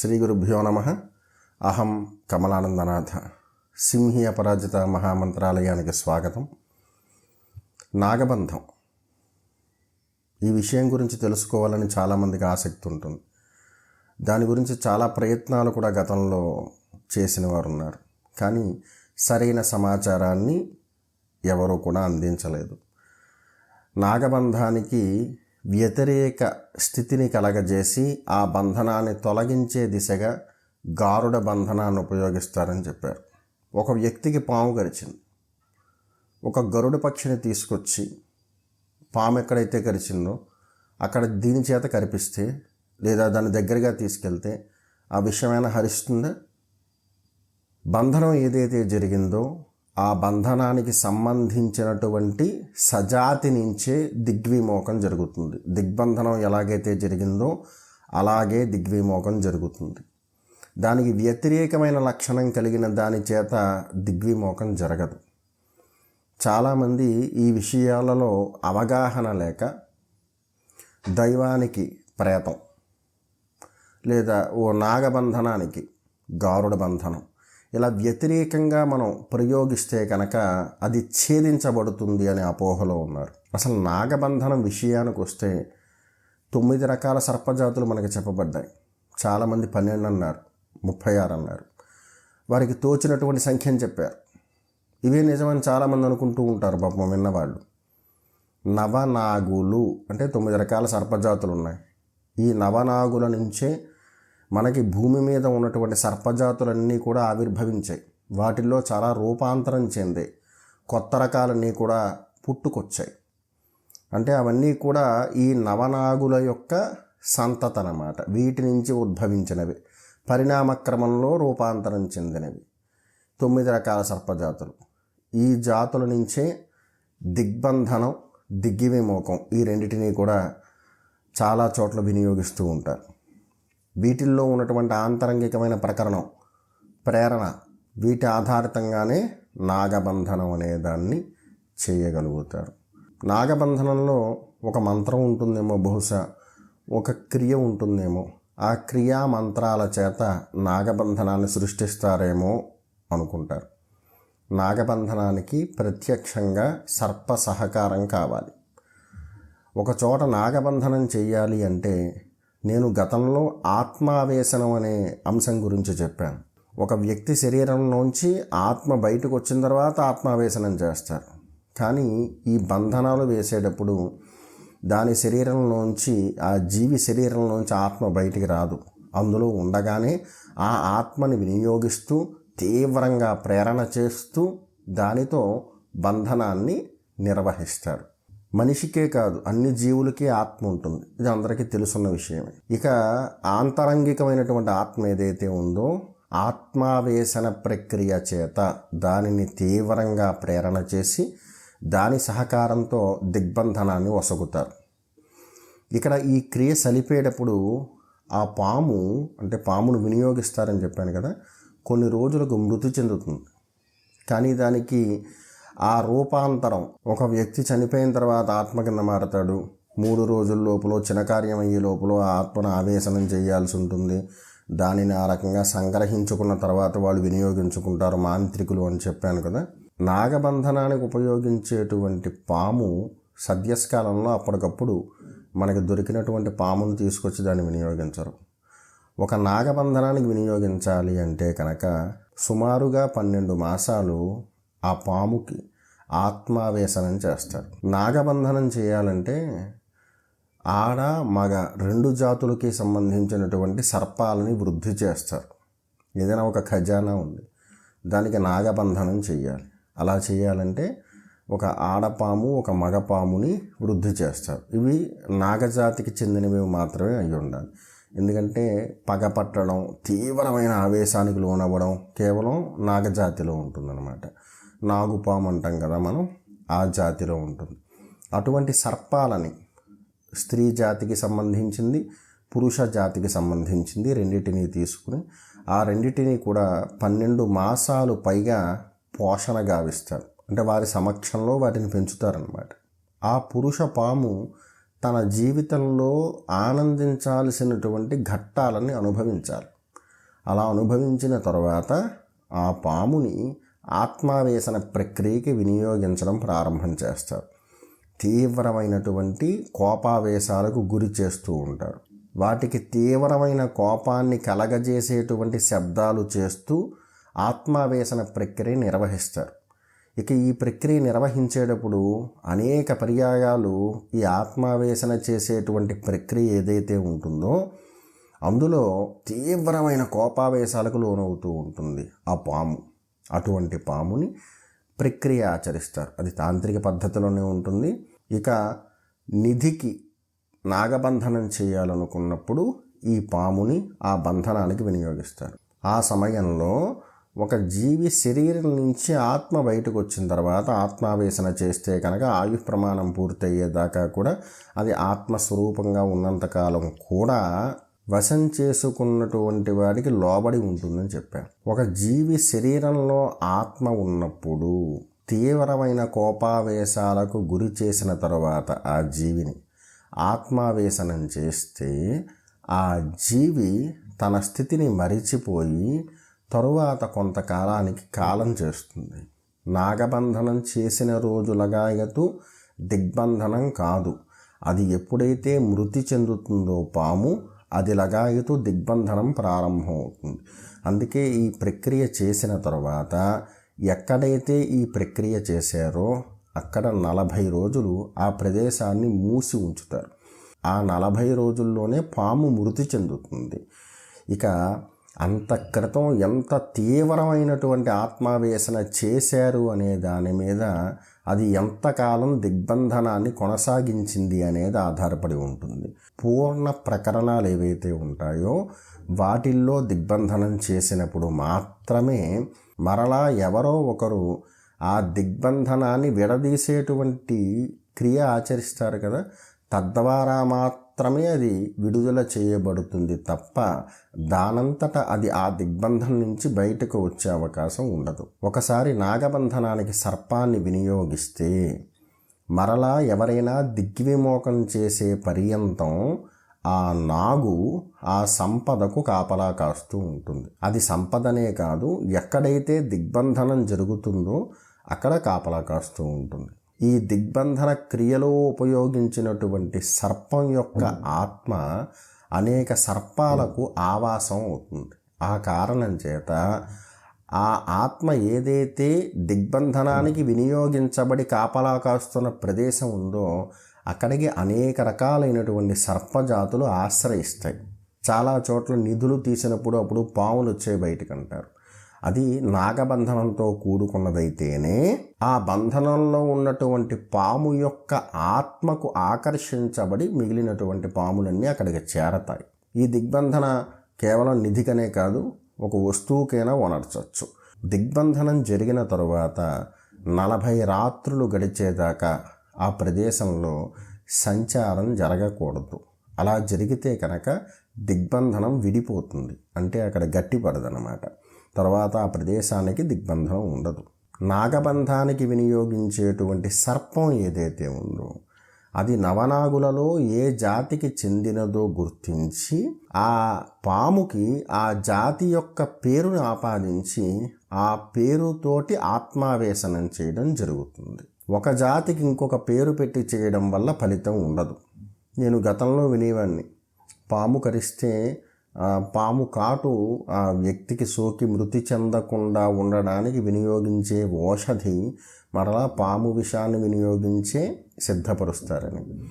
శ్రీ గురుభ్యో నమ. అహం కమలానందనాథ. సింహి అపరాజిత మహామంత్రాలయానికి స్వాగతం. నాగబంధం. ఈ విషయం గురించి తెలుసుకోవాలని చాలామందికి ఆసక్తి ఉంటుంది. దాని గురించి చాలా ప్రయత్నాలు కూడా గతంలో చేసిన వారు ఉన్నారు కానీ సరైన సమాచారాన్ని ఎవరూ కూడా అందించలేదు. నాగబంధానికి వ్యతిరేక స్థితిని కలగజేసి ఆ బంధనాన్ని తొలగించే దిశగా గారుడ బంధనాన్ని ఉపయోగిస్తారని చెప్పారు. ఒక వ్యక్తికి పాము గరిచింది. ఒక గరుడ పక్షిని తీసుకొచ్చి పాము ఎక్కడైతే కరిచిందో అక్కడ దీని చేత కరిపిస్తే లేదా దాని దగ్గరగా తీసుకెళ్తే ఆ విషయమైనా హరిస్తుందా? బంధనం ఏదైతే జరిగిందో ఆ బంధనానికి సంబంధించినటువంటి సజాతి నుంచే దిగ్విమోకం జరుగుతుంది. దిగ్బంధనం ఎలాగైతే జరిగిందో అలాగే దిగ్విమోకం జరుగుతుంది. దానికి వ్యతిరేకమైన లక్షణం కలిగిన దాని చేత దిగ్విమోకం జరగదు. చాలామంది ఈ విషయాలలో అవగాహన లేక దైవానికి ప్రేతం లేదా ఓ నాగబంధనానికి గారుడ బంధనం ఇలా వ్యతిరేకంగా మనం ప్రయోగిస్తే కనుక అది ఛేదించబడుతుంది అనే అపోహలో ఉన్నారు. అసలు నాగబంధనం విషయానికి వస్తే తొమ్మిది రకాల సర్పజాతులు మనకి చెప్పబడ్డాయి. చాలామంది పన్నెండు అన్నారు ముప్పై ఆరు అన్నారు. వారికి తోచినటువంటి సంఖ్యను చెప్పారు. ఇవే నిజమని చాలామంది అనుకుంటూ ఉంటారు పాపం విన్నవాళ్ళు. నవనాగులు అంటే తొమ్మిది రకాల సర్పజాతులు ఉన్నాయి. ఈ నవనాగుల నుంచే మనకి భూమి మీద ఉన్నటువంటి సర్పజాతులన్నీ కూడా ఆవిర్భవించాయి. వాటిల్లో చాలా రూపాంతరం చెందాయి కొత్త రకాలన్నీ కూడా పుట్టుకొచ్చాయి. అంటే అవన్నీ కూడా ఈ నవనాగుల యొక్క సంతత అన్నమాట వీటి నుంచి ఉద్భవించినవి. పరిణామక్రమంలో రూపాంతరం చెందినవి. తొమ్మిది రకాల సర్పజాతులు. ఈ జాతుల నుంచే దిగ్బంధనం దిగ్గివిమోకం ఈ రెండింటినీ కూడా చాలా చోట్ల వినియోగిస్తూ ఉంటారు. వీటిల్లో ఉన్నటువంటి ఆంతరంగికమైన ప్రకరణం ప్రేరణ వీటి ఆధారితంగానే నాగబంధనం అనే దాన్ని చేయగలుగుతారు. నాగబంధనంలో ఒక మంత్రం ఉంటుందేమో బహుశా ఒక క్రియ ఉంటుందేమో ఆ క్రియా మంత్రాల చేత నాగబంధనాన్ని సృష్టిస్తారేమో అనుకుంటారు. నాగబంధనానికి ప్రత్యక్షంగా సర్ప సహకారం కావాలి. ఒక చోట నాగబంధనం చేయాలి అంటే నేను గతంలో ఆత్మావేశనం అనే అంశం గురించి చెప్పాను. ఒక వ్యక్తి శరీరంలోంచి ఆత్మ బయటకు వచ్చిన తర్వాత ఆత్మావేశనం చేస్తారు. కానీ ఈ బంధనాలు వేసేటప్పుడు దాని శరీరంలోంచి ఆ జీవి శరీరంలోంచి ఆత్మ బయటికి రాదు. అందులో ఉండగానే ఆ ఆత్మని వినియోగిస్తూ తీవ్రంగా ప్రేరణ చేస్తూ దానితో బంధనాన్ని నిర్వహిస్తారు. మనిషికే కాదు అన్ని జీవులకి ఆత్మ ఉంటుంది. ఇది అందరికీ తెలుసున్న విషయమే. ఇక ఆంతరంగికమైనటువంటి ఆత్మ ఏదైతే ఉందో ఆత్మావేశన ప్రక్రియ చేత దానిని తీవ్రంగా ప్రేరణ చేసి దాని సహకారంతో దిగ్బంధనాన్ని వసగుతారు ఇక్కడ ఈ క్రియ సలిపేటప్పుడు ఆ పాము అంటే పామును వినియోగిస్తారని చెప్పాను కదా కొన్ని రోజులకు మృతి చెందుతుంది. కానీ దానికి ఆ రూపాంతరం. ఒక వ్యక్తి చనిపోయిన తర్వాత ఆత్మ కింద మారతాడు? మూడు రోజుల లోపల చినకార్యం అయ్యే లోపల ఆ ఆత్మను ఆవేశనం చేయాల్సి ఉంటుంది. దానిని ఆ రకంగా సంగ్రహించుకున్న తర్వాత వాళ్ళు వినియోగించుకుంటారు మాంత్రికులు అని చెప్పాను కదా. నాగబంధనానికి ఉపయోగించేటువంటి పాము సద్యస్కాలంలో అప్పటికప్పుడు మనకి దొరికినటువంటి పామును తీసుకొచ్చి దాన్ని వినియోగించరు. ఒక నాగబంధనానికి వినియోగించాలి అంటే కనుక సుమారుగా పన్నెండు మాసాలు ఆ పాముకి ఆత్మావేశనం చేస్తారు. నాగబంధనం చేయాలంటే ఆడ మగ రెండు జాతులకి సంబంధించినటువంటి సర్పాలని వృద్ధి చేస్తారు. ఏదైనా ఒక ఖజానా ఉంది. దానికి నాగబంధనం చేయాలి. అలా చేయాలంటే ఒక ఆడపాము ఒక మగపాముని వృద్ధి చేస్తారు. ఇవి నాగజాతికి చెందినవి మాత్రమే అయి ఉండాలి. ఎందుకంటే పగ పట్టడం తీవ్రమైన ఆవేశానికి లోనవ్వడం కేవలం నాగజాతిలో ఉంటుందన్నమాట. నాగుపాము అంటాం కదా మనం ఆ జాతిలో ఉంటుంది. అటువంటి సర్పాలని స్త్రీ జాతికి సంబంధించింది పురుష జాతికి సంబంధించింది రెండింటిని తీసుకుని ఆ రెండిటిని కూడా పన్నెండు మాసాలు పైగా పోషణ గావిస్తారు. అంటే వారి సమక్షంలో వాటిని పెంచుతారనమాట ఆ పురుష పాము తన జీవితంలో ఆనందించాల్సినటువంటి ఘట్టాలని అనుభవించాలి. అలా అనుభవించిన తర్వాత ఆ పాముని ఆత్మావేశన ప్రక్రియకి వినియోగించడం ప్రారంభం చేస్తారు. తీవ్రమైనటువంటి కోపావేశాలకు గురి చేస్తూ ఉంటారు. వాటికి తీవ్రమైన కోపాన్ని కలగజేసేటువంటి శబ్దాలు చేస్తూ ఆత్మావేశన ప్రక్రియ నిర్వహిస్తారు. ఇక ఈ ప్రక్రియ నిర్వహించేటప్పుడు అనేక పర్యాయాలు ఈ ఆత్మావేశన చేసేటువంటి ప్రక్రియ ఏదైతే ఉంటుందో అందులో తీవ్రమైన కోపావేశాలకు లోనవుతూ ఉంటుంది. ఆ పాము. అటువంటి పాముని ప్రక్రియ ఆచరిస్తారు. అది తాంత్రిక పద్ధతిలోనే ఉంటుంది. ఇక నిధికి నాగబంధనం చేయాలనుకున్నప్పుడు ఈ పాముని ఆ బంధనానికి వినియోగిస్తారు. ఆ సమయంలో ఒక జీవి శరీరం నుంచి ఆత్మ బయటకు వచ్చిన తర్వాత ఆత్మావేశన చేస్తే కనుక ఆయు ప్రమాణం పూర్తయ్యేదాకా కూడా అది ఆత్మస్వరూపంగా ఉన్నంతకాలం కూడా వశం చేసుకున్నటువంటి వాడికి లోబడి ఉంటుందని చెప్పాను ఒక జీవి శరీరంలో ఆత్మ ఉన్నప్పుడు తీవ్రమైన కోపావేశాలకు గురి చేసిన తర్వాత ఆ జీవిని ఆత్మావేశనం చేస్తే ఆ జీవి తన స్థితిని మరిచిపోయి తరువాత కొంతకాలానికి కాలం చేస్తుంది. నాగబంధనం చేసిన రోజులగాయతు దిగ్బంధనం కాదు. అది ఎప్పుడైతే మృతి చెందుతుందో పాము అది లగాయుతూ దిగ్బంధనం ప్రారంభమవుతుంది. అందుకే ఈ ప్రక్రియ చేసిన తర్వాత ఎక్కడైతే ఈ ప్రక్రియ చేశారో అక్కడ నలభై రోజులు ఆ ప్రదేశాన్ని మూసి ఉంచుతారు. ఆ నలభై రోజుల్లోనే పాము మృతి చెందుతుంది. ఇక అంత క్రితం ఎంత తీవ్రమైనటువంటి ఆత్మావేశన చేశారు అనే దాని మీద అది ఎంతకాలం దిగ్బంధనాన్ని కొనసాగించింది అనేది ఆధారపడి ఉంటుంది. పూర్ణ ప్రకరణాలు ఏవైతే ఉంటాయో వాటిల్లో దిగ్బంధనం చేసినప్పుడు మాత్రమే మరలా ఎవరో ఒకరు ఆ దిగ్బంధనాన్ని విడదీసేటువంటి క్రియ ఆచరిస్తారు కదా. తద్వారా మాత్రమే అది విడుదల చేయబడుతుంది తప్ప దానంతట అది ఆ దిగ్బంధం నుంచి బయటకు వచ్చే అవకాశం ఉండదు. ఒకసారి నాగబంధనానికి సర్పాన్ని వినియోగిస్తే మరలా ఎవరైనా దిగ్విమోకం చేసే పర్యంతం ఆ నాగు ఆ సంపదకు కాపలా కాస్తూ ఉంటుంది. అది సంపదనే కాదు ఎక్కడైతే దిగ్బంధనం జరుగుతుందో అక్కడ కాపలా కాస్తూ ఉంటుంది. ఈ దిగ్బంధన క్రియలో ఉపయోగించినటువంటి సర్పం యొక్క ఆత్మ అనేక సర్పాలకు ఆవాసం అవుతుంది. ఆ కారణం చేత ఆ ఆత్మ ఏదైతే దిగ్బంధనానికి వినియోగించబడి కాపలా కాస్తున్న ప్రదేశం ఉందో అక్కడికి అనేక రకాలైనటువంటి సర్పజాతులు ఆశ్రయిస్తాయి. చాలా చోట్ల నిధులు తీసినప్పుడు అప్పుడు పాములు వచ్చే బయటకు అంటారు. అది నాగబంధనంతో కూడుకున్నదైతేనే ఆ బంధనంలో ఉన్నటువంటి పాము యొక్క ఆత్మకు ఆకర్షించబడి మిగిలినటువంటి పాములన్నీ అక్కడికి చేరతాయి. ఈ దిగ్బంధన కేవలం నిధికనే కాదు ఒక వస్తువుకైనా వనర్చవచ్చు దిగ్బంధనం జరిగిన తరువాత నలభై రాత్రులు గడిచేదాకా ఆ ప్రదేశంలో సంచారం జరగకూడదు. అలా జరిగితే కనుక దిగ్బంధనం విడిపోతుంది. అంటే అక్కడ గట్టిపడదనమాట. తర్వాత ఆ ప్రదేశానికి దిగ్బంధనం ఉండదు. నాగబంధానికి వినియోగించేటువంటి సర్పం ఏదైతే ఉందో అది నవనాగులలో ఏ జాతికి చెందినదో గుర్తించి ఆ పాముకి ఆ జాతి యొక్క పేరును ఆపాదించి ఆ పేరుతోటి ఆత్మావేశనం చేయడం జరుగుతుంది. ఒక జాతికి ఇంకొక పేరు పెట్టి చేయడం వల్ల ఫలితం ఉండదు. నేను గతంలో వినేవాడిని పాము కరిస్తే పాము కాటు ఆ వ్యక్తికి సోకి మృతి చెందకుండా ఉండడానికి వినియోగించే ఔషధి మరలా పాము విషాన్ని వినియోగించే సిద్ధపరుస్తారని.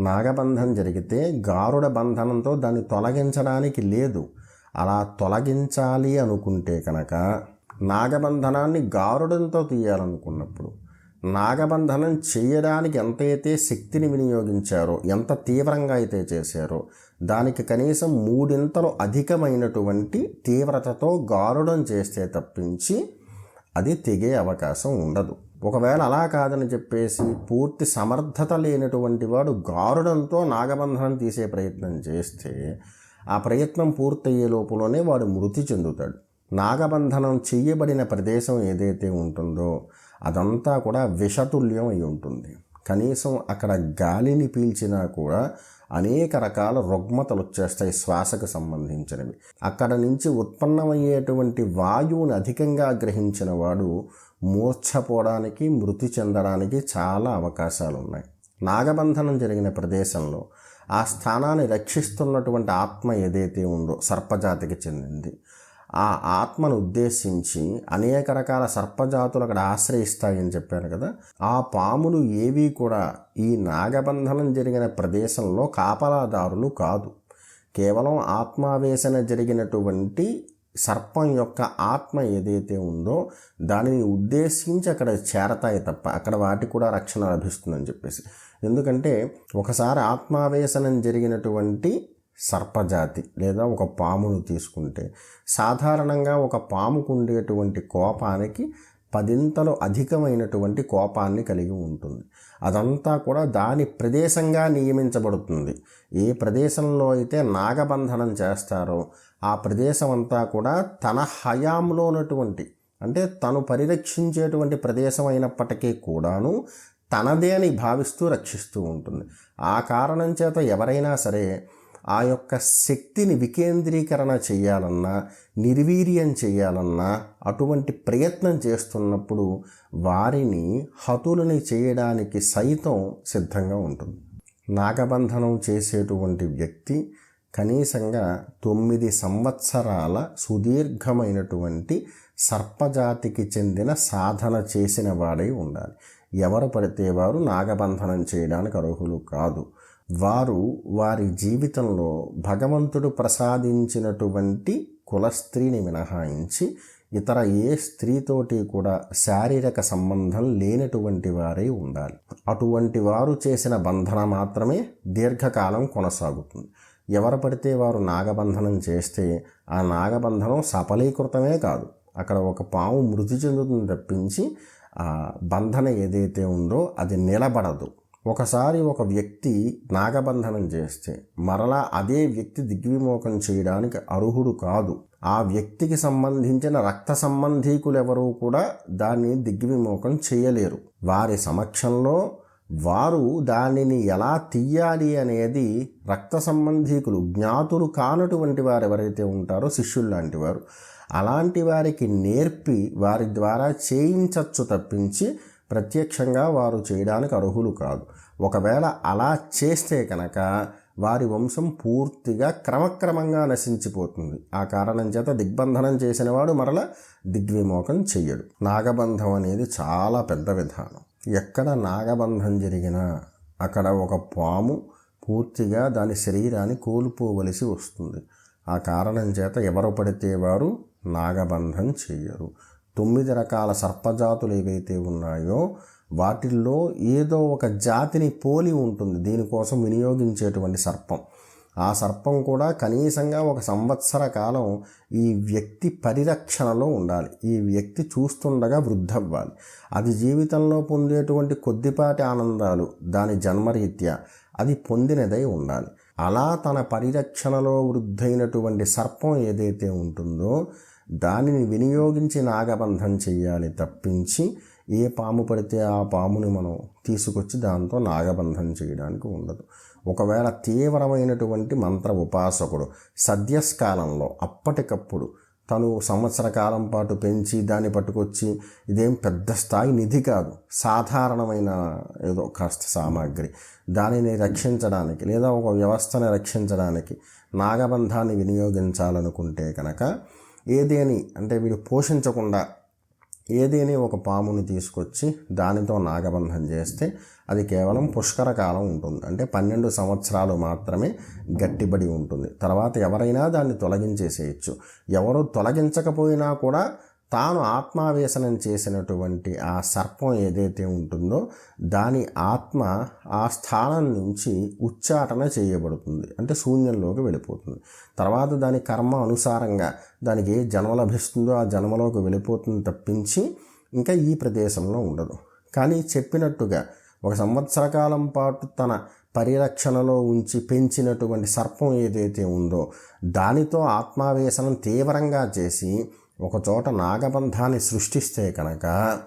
నాగబంధం జరిగితే గారుడ బంధనంతో దాన్ని తొలగించడానికి లేదు. అలా తొలగించాలి అనుకుంటే కనుక నాగబంధనాన్ని గారుడంతో తీయాలనుకున్నప్పుడు నాగబంధనం చేయడానికి ఎంతైతే శక్తిని వినియోగించారో ఎంత తీవ్రంగా అయితే చేశారో దానికి కనీసం మూడింతలు అధికమైనటువంటి తీవ్రతతో గారుడం చేస్తే తప్పించి అది తెగే అవకాశం ఉండదు. ఒకవేళ అలా కాదని చెప్పేసి పూర్తి సమర్థత లేనటువంటి వాడు గారుడంతో నాగబంధనం తీసే ప్రయత్నం చేస్తే ఆ ప్రయత్నం పూర్తయ్యే లోపలనే వాడు మృతి చెందుతాడు. నాగబంధనం చేయబడిన ప్రదేశం ఏదైతే ఉంటుందో అదంతా కూడా విషతుల్యం అయి ఉంటుంది. కనీసం అక్కడ గాలిని పీల్చినా కూడా అనేక రకాల రుగ్మతలు వచ్చేస్తాయి శ్వాసకు సంబంధించినవి. అక్కడ నుంచి ఉత్పన్నమయ్యేటువంటి వాయువుని అధికంగా గ్రహించిన వాడు మూర్ఛపోవడానికి మృతి చెందడానికి చాలా అవకాశాలు ఉన్నాయి నాగబంధనం జరిగిన ప్రదేశంలో ఆ స్థానాన్ని రక్షిస్తున్నటువంటి ఆత్మ ఏదైతే ఉందో సర్పజాతికి చెందింది ఆ ఆత్మను ఉద్దేశించి అనేక రకాల సర్పజాతులు అక్కడ ఆశ్రయిస్తాయని చెప్పాను కదా. ఆ పాములు ఏవి కూడా ఈ నాగబంధనం జరిగిన ప్రదేశంలో కాపలాదారులు కాదు. కేవలం ఆత్మావేశన జరిగినటువంటి సర్పం యొక్క ఆత్మ ఏదైతే ఉందో దానిని ఉద్దేశించి అక్కడ చేరతాయి తప్ప అక్కడ వాటికి కూడా రక్షణ లభిస్తుందని చెప్పేసి. ఎందుకంటే ఒకసారి ఆత్మావేశనం జరిగినటువంటి సర్పజాతి లేదా ఒక పామును తీసుకుంటే సాధారణంగా ఒక పాముకు ఉండేటువంటి కోపానికి పదింతలు అధికమైనటువంటి కోపాన్ని కలిగి ఉంటుంది. అదంతా కూడా దాని ప్రదేశంగా నియమించబడుతుంది. ఏ ప్రదేశంలో అయితే నాగబంధనం చేస్తారో ఆ ప్రదేశం అంతా కూడా తన హయాంలో ఉన్నటువంటి అంటే తను పరిరక్షించేటువంటి ప్రదేశం అయినప్పటికీ కూడాను తనదే అని భావిస్తూ రక్షిస్తూ ఉంటుంది. ఆ కారణం చేత ఎవరైనా సరే ఆ యొక్క శక్తిని వికేంద్రీకరణ చేయాలన్నా నిర్వీర్యం చేయాలన్నా అటువంటి ప్రయత్నం చేస్తున్నప్పుడు వారిని హతులని చేయడానికి సైతం సిద్ధంగా ఉంటుంది. నాగబంధనం చేసేటువంటి వ్యక్తి కనీసంగా తొమ్మిది సంవత్సరాల సుదీర్ఘమైనటువంటి సర్పజాతికి చెందిన సాధన చేసిన వాడై ఉండాలి. ఎవరు పడితే వారు నాగబంధనం చేయడానికి అర్హులు కాదు. వారు వారి జీవితంలో భగవంతుడు ప్రసాదించినటువంటి కులస్త్రీని మినహాయించి ఇతర ఏ స్త్రీతోటి కూడా శారీరక సంబంధం లేనటువంటి వారే ఉండాలి. అటువంటి వారు చేసిన బంధన మాత్రమే దీర్ఘకాలం కొనసాగుతుంది. ఎవరు పడితే వారు నాగబంధనం చేస్తే ఆ నాగబంధనం సఫలీకృతమే కాదు. అక్కడ ఒక పాము మృతి చెందుతుంది తప్పించి ఆ బంధన ఏదైతే ఉందో అది నిలబడదు. ఒకసారి ఒక వ్యక్తి నాగబంధనం చేస్తే మరలా అదే వ్యక్తి దిగ్విమోకం చేయడానికి అర్హుడు కాదు. ఆ వ్యక్తికి సంబంధించిన రక్త సంబంధీకులెవరూ కూడా దాన్ని దిగ్విమోకం చేయలేరు. వారి సమక్షంలో వారు దానిని ఎలా తీయాలి అనేది రక్త సంబంధీకులు జ్ఞాతులు కానటువంటి వారు ఎవరైతే ఉంటారో శిష్యులు లాంటి వారు అలాంటి వారికి నేర్పి వారి ద్వారా చేయించచ్చు తప్పించి ప్రత్యక్షంగా వారు చేయడానికి అర్హులు కాదు. ఒకవేళ అలా చేస్తే కనుక వారి వంశం పూర్తిగా క్రమక్రమంగా నశించిపోతుంది. ఆ కారణం చేత దిగ్బంధనం చేసినవాడు మరల దిగ్విమోకం చెయ్యడు. నాగబంధం అనేది చాలా పెద్ద విధానం. ఎక్కడ నాగబంధం జరిగినా అక్కడ ఒక పాము పూర్తిగా దాని శరీరాన్ని కోల్పోవలసి వస్తుంది. ఆ కారణం చేత ఎవరు పడితే వారు నాగబంధం చెయ్యరు. తొమ్మిది రకాల సర్పజాతులు ఏవైతే ఉన్నాయో వాటిల్లో ఏదో ఒక జాతిని పోలి ఉంటుంది. దీనికోసం వినియోగించేటువంటి సర్పం. ఆ సర్పం కూడా కనీసంగా ఒక సంవత్సర కాలం ఈ వ్యక్తి పరిరక్షణలో ఉండాలి. ఈ వ్యక్తి చూస్తుండగా వృద్ధవ్వాలి. అది జీవితంలో పొందేటువంటి కొద్దిపాటి ఆనందాలు దాని జన్మరీత్యా అది పొందినదై ఉండాలి. అలా తన పరిరక్షణలో వృద్ధైనటువంటి సర్పం ఏదైతే ఉంటుందో దానిని వినియోగించి నాగబంధం చేయాలి తప్పించి ఏ పాము పడితే ఆ పాముని మనం తీసుకొచ్చి దాంతో నాగబంధం చేయడానికి ఉండదు. ఒకవేళ తీవ్రమైనటువంటి మంత్ర ఉపాసకుడు సద్యస్కాలంలో అప్పటికప్పుడు తను సంవత్సర కాలం పాటు పెంచి దాన్ని పట్టుకొచ్చి ఇదేం పెద్ద స్థాయి నిధి కాదు సాధారణమైన ఏదో కాస్త సామాగ్రి. దానిని రక్షించడానికి లేదా ఒక వ్యవస్థని రక్షించడానికి నాగబంధాన్ని వినియోగించాలనుకుంటే కనుక ఏదేని అంటే వీడు పోషించకుండా ఏదేని ఒక పాముని తీసుకొచ్చి దానితో నాగబంధం చేస్తే అది కేవలం పుష్కర కాలం ఉంటుంది. అంటే పన్నెండు సంవత్సరాలు మాత్రమే గట్టిబడి ఉంటుంది. తర్వాత ఎవరైనా దాన్ని తొలగించేసేయచ్చు. ఎవరు తొలగించకపోయినా కూడా తాను ఆత్మావేశనం చేసినటువంటి ఆ సర్పం ఏదైతే ఉంటుందో దాని ఆత్మ ఆ స్థానం నుంచి ఉచ్చాటన చేయబడుతుంది. అంటే శూన్యంలోకి వెళ్ళిపోతుంది. తర్వాత దాని కర్మ అనుసారంగా దానికి ఏ జన్మ లభిస్తుందో ఆ జన్మలోకి వెళ్ళిపోతుంది తప్పించి ఇంకా ఈ ప్రదేశంలో ఉండదు. కానీ చెప్పినట్టుగా ఒక సంవత్సర కాలం పాటు తన పరిరక్షణలో ఉంచి పెంచినటువంటి సర్పం ఏదైతే ఉందో దానితో ఆత్మావేశనం తీవ్రంగా చేసి ఒకచోట నాగబంధాన్ని సృష్టిస్తే కనుక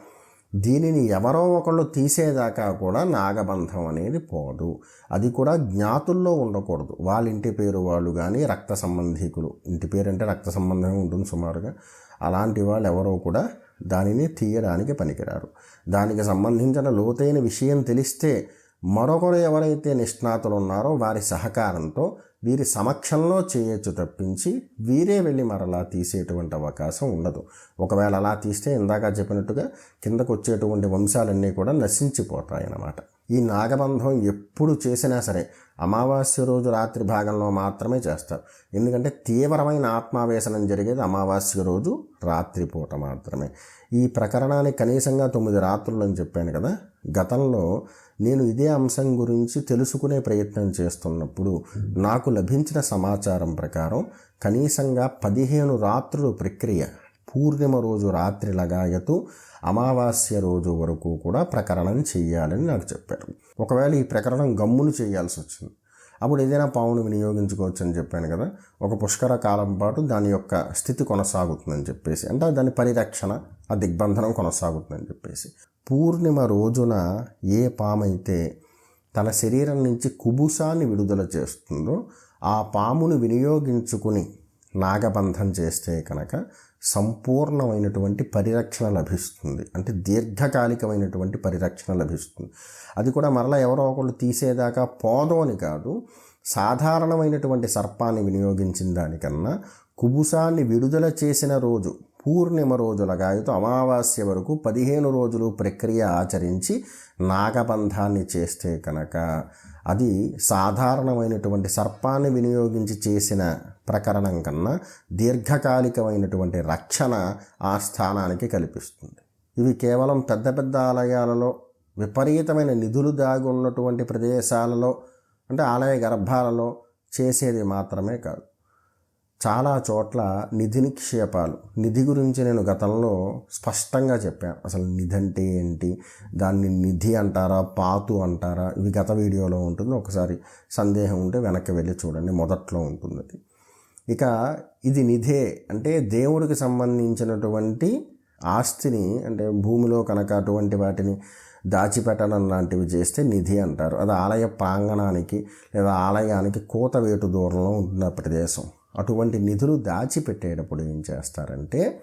దీనిని ఎవరో ఒకళ్ళు తీసేదాకా కూడా నాగబంధం అనేది పోదు. అది కూడా జ్ఞాతుల్లో ఉండకూడదు. వాళ్ళ ఇంటి పేరు వాళ్ళు కానీ రక్త సంబంధీకులు. ఇంటి పేరు అంటే రక్త సంబంధమే ఉంటుంది సుమారుగా. అలాంటి వాళ్ళు ఎవరో కూడా దానిని తీయడానికి పనికిరారు. దానికి సంబంధించిన లోతైన విషయం తెలిస్తే మరొకరు ఎవరైతే నిష్ణాతులు ఉన్నారో వారి సహకారంతో వీరి సమక్షంలో చేయొచ్చు తప్పించి వీరే వెళ్ళి మరలా తీసేటువంటి అవకాశం ఉండదు. ఒకవేళ అలా తీస్తే ఇందాక చెప్పినట్టుగా కిందకు వచ్చేటువంటి వంశాలన్నీ కూడా నశించిపోతాయి అన్నమాట ఈ నాగబంధం ఎప్పుడు చేసినా సరే అమావాస్య రోజు రాత్రి భాగంలో మాత్రమే చేస్తారు. ఎందుకంటే తీవ్రమైన ఆత్మావేశనం జరిగేది అమావాస్య రోజు రాత్రిపూట మాత్రమే. ఈ ప్రకరణాన్ని కనీసంగా తొమ్మిది రాత్రులు అని చెప్పాను కదా. గతంలో నేను ఇదే అంశం గురించి తెలుసుకునే ప్రయత్నం చేస్తున్నప్పుడు నాకు లభించిన సమాచారం ప్రకారం కనీసంగా పదిహేను రాత్రులు ప్రక్రియ పూర్ణిమ రోజు రాత్రి లగాయతు అమావాస్య రోజు వరకు కూడా ప్రకరణం చేయాలని నాకు చెప్పారు. ఒకవేళ ఈ ప్రకరణం గమ్మును చేయాల్సి వచ్చింది. అప్పుడు ఏదైనా పావును వినియోగించుకోవచ్చు అని చెప్పాను కదా. ఒక పుష్కర కాలం పాటు దాని యొక్క స్థితి కొనసాగుతుందని చెప్పేసి అంటే దాని పరిరక్షణ ఆ దిగ్బంధనం కొనసాగుతుందని చెప్పేసి. పూర్ణిమ రోజున ఏ పామైతే తన శరీరం నుంచి కుబుసాన్ని విడుదల చేస్తుందో ఆ పామును వినియోగించుకుని నాగబంధం చేస్తే కనుక సంపూర్ణమైనటువంటి పరిరక్షణ లభిస్తుంది. అంటే దీర్ఘకాలికమైనటువంటి పరిరక్షణ లభిస్తుంది. అది కూడా మరలా ఎవరో ఒకళ్ళు తీసేదాకా పోదో అని కాదు. సాధారణమైనటువంటి సర్పాన్ని వినియోగించిన దానికన్నా కుబుసాన్ని విడుదల చేసిన రోజు పూర్ణిమ రోజులగాయతో అమావాస్య వరకు పదిహేను రోజులు ప్రక్రియ ఆచరించి నాగబంధాన్ని చేస్తే కనుక అది సాధారణమైనటువంటి సర్పాన్ని వినియోగించి చేసిన ప్రకరణం కన్నా దీర్ఘకాలికమైనటువంటి రక్షణ ఆ స్థానానికి కల్పిస్తుంది. ఇవి కేవలం పెద్ద పెద్ద ఆలయాలలో విపరీతమైన నిధులు దాగి ఉన్నటువంటి ప్రదేశాలలో అంటే ఆలయ గర్భాలలో చేసేది మాత్రమే కాదు. చాలా చోట్ల నిధి నిక్షేపాలు నిధి గురించి నేను గతంలో స్పష్టంగా చెప్పాను అసలు నిధి అంటే ఏంటి? దాన్ని నిధి అంటారా? పాతు అంటారా? ఇవి గత వీడియోలో ఉంటుంది. ఒకసారి సందేహం ఉంటే వెనక్కి వెళ్ళి చూడండి. మొదట్లో ఉంటుంది అది. ఇక ఇది నిధే. అంటే దేవుడికి సంబంధించినటువంటి ఆస్తిని అంటే భూమిలో కనుక అటువంటి వాటిని దాచిపెట్టడం లాంటివి చేస్తే నిధి అంటారు. అది ఆలయ ప్రాంగణానికి లేదా ఆలయానికి కూతవేటు దూరంలో ఉన్న ప్రదేశం. అటువంటి నిధులు దాచిపెట్టేటప్పుడు ఏం చేస్తారంటే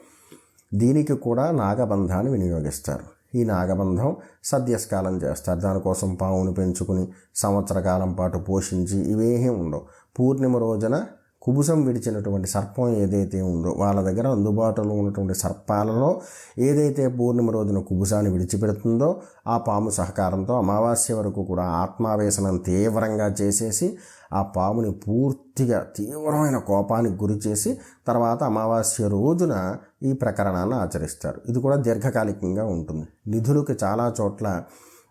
దీనికి కూడా నాగబంధాన్ని వినియోగిస్తారు. ఈ నాగబంధం సద్యస్కాలం చేస్తారు. దానికోసం పావును పెంచుకుని సంవత్సర కాలం పాటు పోషించి ఇవేమీ ఉండవు. పూర్ణిమ రోజున కుబుసం విడిచినటువంటి సర్పం ఏదైతే ఉందో వాళ్ళ దగ్గర అందుబాటులో ఉన్నటువంటి సర్పాలలో ఏదైతే పూర్ణిమ రోజున కుబుసాన్ని విడిచిపెడుతుందో ఆ పాము సహకారంతో అమావాస్య వరకు కూడా ఆత్మావేశనం తీవ్రంగా చేసేసి ఆ పాముని పూర్తిగా తీవ్రమైన కోపానికి గురి చేసి తర్వాత అమావాస్య రోజున ఈ ప్రకరణాన్ని ఆచరిస్తారు. ఇది కూడా దీర్ఘకాలికంగా ఉంటుంది. నిధులకు చాలా చోట్ల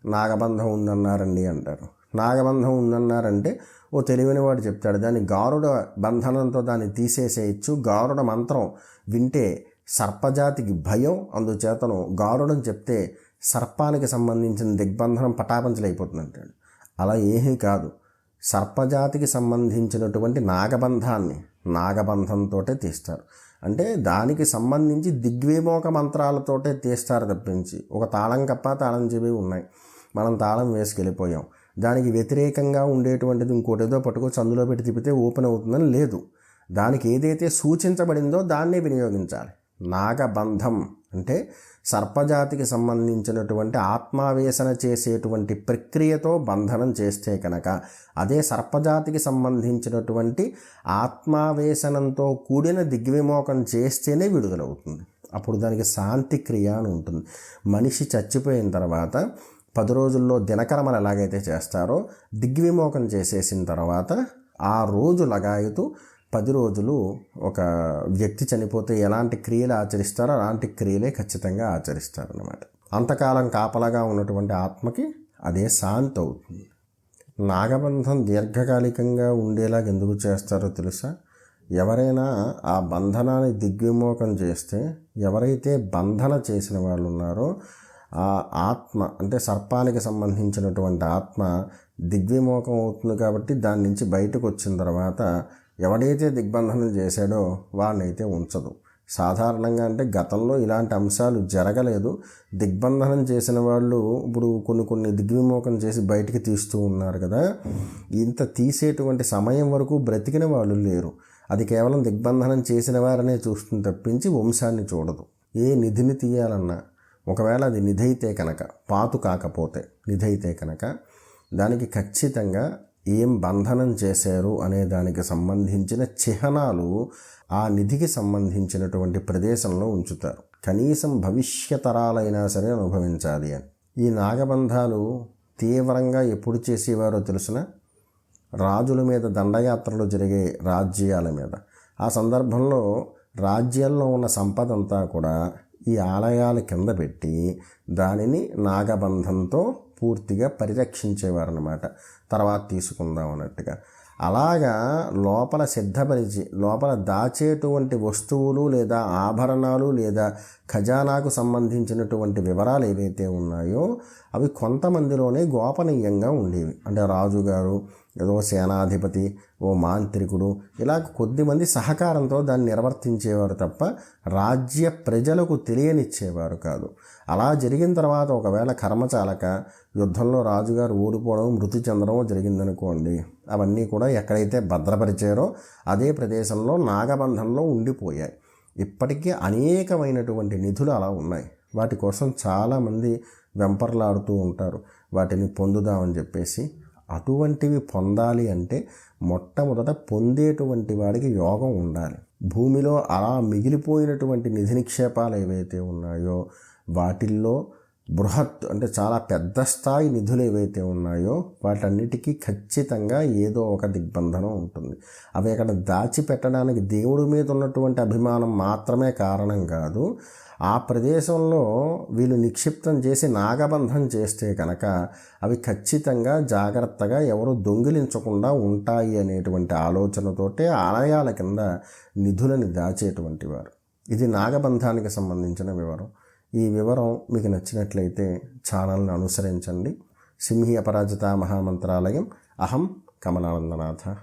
నాగబంధం ఉందన్నారండి అంటారు. నాగబంధం ఉందన్నారంటే ఓ తెలివైన వాడు చెప్తాడు దాన్ని గారుడ బంధనంతో దాన్ని తీసేసేయచ్చు. గారుడ మంత్రం వింటే సర్పజాతికి భయం అందుచేతను గారుడం చెప్తే సర్పానికి సంబంధించిన దిగ్బంధనం పటాపంచలైపోతుంది అంటాడు అలా ఏమీ కాదు. సర్పజాతికి సంబంధించినటువంటి నాగబంధాన్ని నాగబంధంతో తీస్తారు. అంటే దానికి సంబంధించి దిగ్విమోక మంత్రాలతోటే తీస్తారు తప్పించి ఒక తాళం కప్ప తాళం చెవి ఉన్నాయి. మనం తాళం వేసుకెళ్ళిపోయాం. దానికి వ్యతిరేకంగా ఉండేటువంటిది ఇంకోటేదో ఏదో పట్టుకొచ్చి అందులో పెట్టి తిప్పితే ఓపెన్ అవుతుందని లేదు. దానికి ఏదైతే సూచించబడిందో దాన్నే వినియోగించాలి. నాగబంధం. అంటే సర్పజాతికి సంబంధించినటువంటి ఆత్మావేశన చేసేటువంటి ప్రక్రియతో బంధనం చేస్తే కనుక అదే సర్పజాతికి సంబంధించినటువంటి ఆత్మావేశనంతో కూడిన దిగ్విమోకం చేస్తేనే విడుదలవుతుంది. అప్పుడు దానికి శాంతి క్రియ అని ఉంటుంది. మనిషి చచ్చిపోయిన తర్వాత పది రోజుల్లో దినకర్మలు ఎలాగైతే చేస్తారో దిగ్విమోకం చేసేసిన తర్వాత ఆ రోజు లగాయతూ పది రోజులు ఒక వ్యక్తి చనిపోతే ఎలాంటి క్రియలు ఆచరిస్తారో అలాంటి క్రియలే ఖచ్చితంగా ఆచరిస్తారన్నమాట. అంతకాలం కాపలాగా ఉన్నటువంటి ఆత్మకి అదే శాంతి అవుతుంది. నాగబంధం దీర్ఘకాలికంగా ఉండేలాగా ఎందుకు చేస్తారో తెలుసా? ఎవరైనా ఆ బంధనాన్ని దిగ్విమోకం చేస్తే ఎవరైతే బంధన చేసిన వాళ్ళు ఉన్నారో ఆ ఆత్మ అంటే సర్పానికి సంబంధించినటువంటి ఆత్మ దిగ్విమోకం అవుతుంది కాబట్టి దాని నుంచి బయటకు వచ్చిన తర్వాత ఎవడైతే దిగ్బంధనం చేశాడో వాడినైతే ఉంచదు. సాధారణంగా అంటే గతంలో ఇలాంటి అంశాలు జరగలేదు. దిగ్బంధనం చేసిన వాళ్ళు ఇప్పుడు కొన్ని కొన్ని దిగ్విమోకం చేసి బయటికి తీస్తూ ఉన్నారు కదా. ఇంత తీసేటువంటి సమయం వరకు బ్రతికిన వాళ్ళు లేరు. అది కేవలం దిగ్బంధనం చేసిన వారనే చూస్తుంది తప్పించి వంశాన్ని చూడదు. ఏ నిధిని తీయాలన్నా ఒకవేళ అది నిధైతే కనుక పాతు కాకపోతే నిధైతే కనుక దానికి ఖచ్చితంగా ఏం బంధనం చేశారు అనే దానికి సంబంధించిన చిహ్నాలు ఆ నిధికి సంబంధించినటువంటి ప్రదేశంలో ఉంచుతారు. కనీసం భవిష్యతరాలైనా సరే అనుభవించాలి అని. ఈ నాగబంధాలు తీవ్రంగా ఎప్పుడు చేసేవారో తెలిసిన? రాజుల మీద దండయాత్రలు జరిగే రాజ్యాల మీద. ఆ సందర్భంలో రాజ్యాల్లో ఉన్న సంపద అంతా కూడా ఈ ఆలయాల కింద పెట్టి దానిని నాగబంధంతో పూర్తిగా పరిరక్షించేవారనమాట తర్వాత తీసుకుందాం అన్నట్టుగా. అలాగా లోపల సిద్ధపరిచి లోపల దాచేటువంటి వస్తువులు లేదా ఆభరణాలు లేదా ఖజానాకు సంబంధించినటువంటి వివరాలు ఏవైతే ఉన్నాయో అవి కొంతమందిలోనే గోపనీయంగా ఉండేవి. అంటే రాజుగారు ఏదో సేనాధిపతి ఓ మాంత్రికుడు ఇలా కొద్దిమంది సహకారంతో దాన్ని నిర్వర్తించేవారు తప్ప రాజ్య ప్రజలకు తెలియనిచ్చేవారు కాదు. అలా జరిగిన తర్వాత ఒకవేళ కర్మచాలక యుద్ధంలో రాజుగారు ఓడిపోవడం మృతి చెందడం జరిగిందనుకోండి అవన్నీ కూడా ఎక్కడైతే భద్రపరిచారో అదే ప్రదేశంలో నాగబంధంలో ఉండిపోయాయి. ఇప్పటికీ అనేకమైనటువంటి నిధులు అలా ఉన్నాయి. వాటి కోసం చాలామంది వెంపర్లాడుతూ ఉంటారు. వాటిని పొందుదామని చెప్పేసి అటువంటివి పొందాలి అంటే మొట్టమొదట పొందేటువంటి వాడికి యోగం ఉండాలి. భూమిలో అలా మిగిలిపోయినటువంటి నిధి నిక్షేపాలు ఏవైతే ఉన్నాయో వాటిల్లో బృహత్ అంటే చాలా పెద్ద స్థాయి నిధులు ఏవైతే ఉన్నాయో వాటన్నిటికీ ఖచ్చితంగా ఏదో ఒక దిగ్బంధనం ఉంటుంది. అవి అక్కడ దాచిపెట్టడానికి దేవుడి మీద ఉన్నటువంటి అభిమానం మాత్రమే కారణం కాదు. ఆ ప్రదేశంలో వీళ్ళు నిక్షిప్తం చేసి నాగబంధం చేస్తే కనుక అవి ఖచ్చితంగా జాగ్రత్తగా ఎవరు దొంగిలించకుండా ఉంటాయి అనేటువంటి ఆలోచనతోటే ఆలయాల కింద నిధులను దాచేటువంటి వారు. ఇది నాగబంధానికి సంబంధించిన వివరం. ఈ వివరం మీకు నచ్చినట్లయితే ఛానల్ని అనుసరించండి. సింహి అపరాజిత మహామంత్రాలయం. అహం కమలానందనాథ.